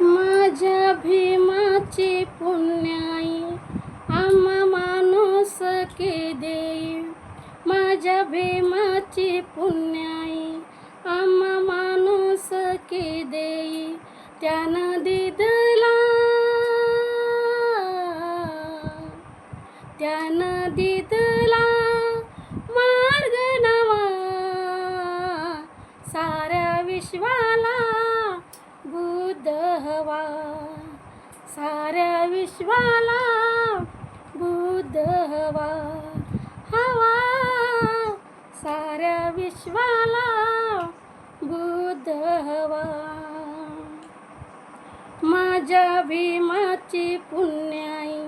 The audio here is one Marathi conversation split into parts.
माझ्या भीमाची पुण्याई आम्हा माणूस के देई. माझ्या भीमाची पुण्याई आम्हा माणूस के देई. त्यानं दिदला त्यानं दिदला मार्ग नवा. साऱ्या विश्वा साऱ्या विश्वाला बुद्ध हवा हवा. साऱ्या विश्वाला बुद्ध हवा. माझ्या भीमाची पुण्याई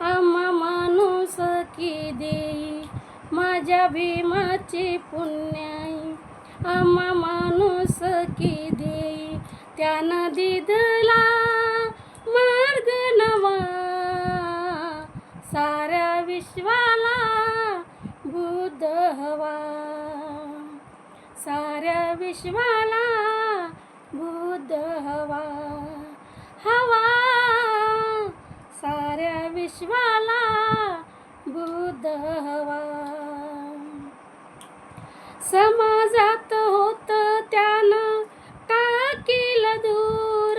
आम्हा माणूस की देई. माझ्या भीमाची पुण्याई आम्हा माणूस की देई. नदी दिदला हवा साऱ्या विश्वाला बुद्ध हवा. हवा. साऱ्या विश्वाला बुद्ध हवा. समाजात होत त्यानं टाकील दूर.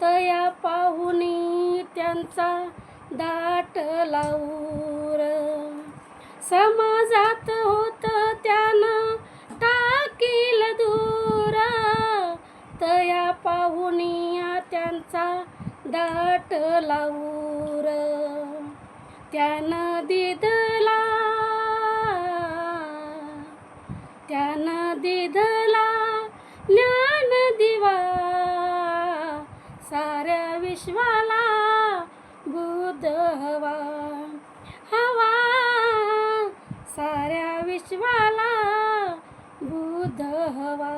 तया पाहुणी त्यांचा दाट लावू समाजात होत त्यानं टाकील दूर. तया पाहुनिया त्यांचा दाट लावूर त्यानं दिदला त्यानं दिदला ज्ञान दिवा. साऱ्या विश्वाला बुध हवा. साऱ्या विश्वाला बुध हवा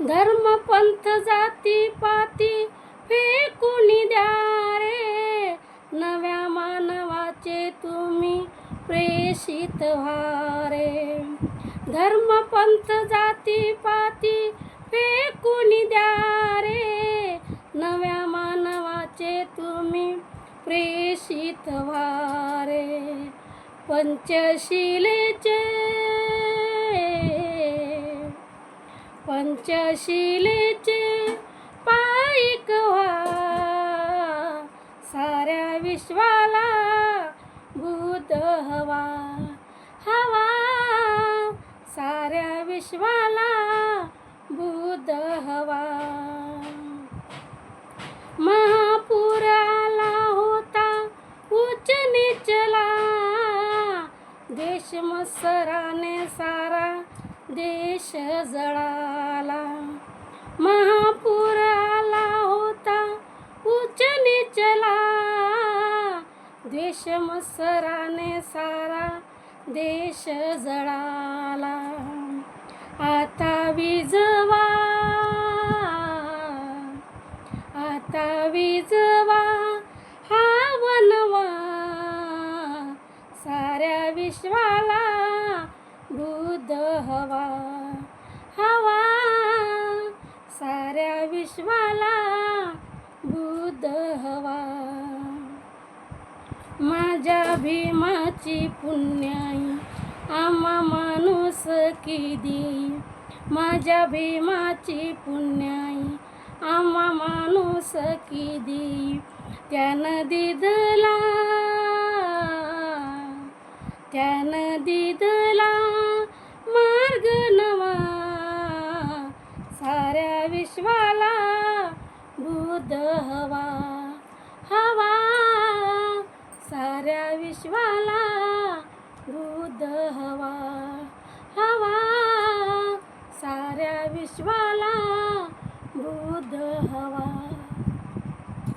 धर्म पंथ जाती पाती फेकून द्या रे नव्या मानवाचे तुम्ही प्रेषित व्हा रे धर्म पंथ जाती पाती फेकून द्या रे नव्या मानवाचे तुम्ही प्रेषित व्हा रे पंचशिलेचे. पंचशिलेचे पायिक व्हा. साऱ्या विश्वाला भूत हवा. हवा. साऱ्या विश्वाला भूत हवा. देश मत्सराने सारा देश जळाला. महापूर आला होता उच्च निचला. देश मत्सराने सारा देश जळाला. आता विज विश्वाला बुद्ध हवा. माझ्या भीमाची पुण्याई आम्हा माणूस की देई माझ्या भीमाची पुण्याई आम्हा माणूस की देई त्यानं दिदला त्यानं दिदला शुद्ध हवा हवा साऱ्या विश्वाला बुद्ध हवा. हवा साऱ्या विश्वाला वृद्ध हवा.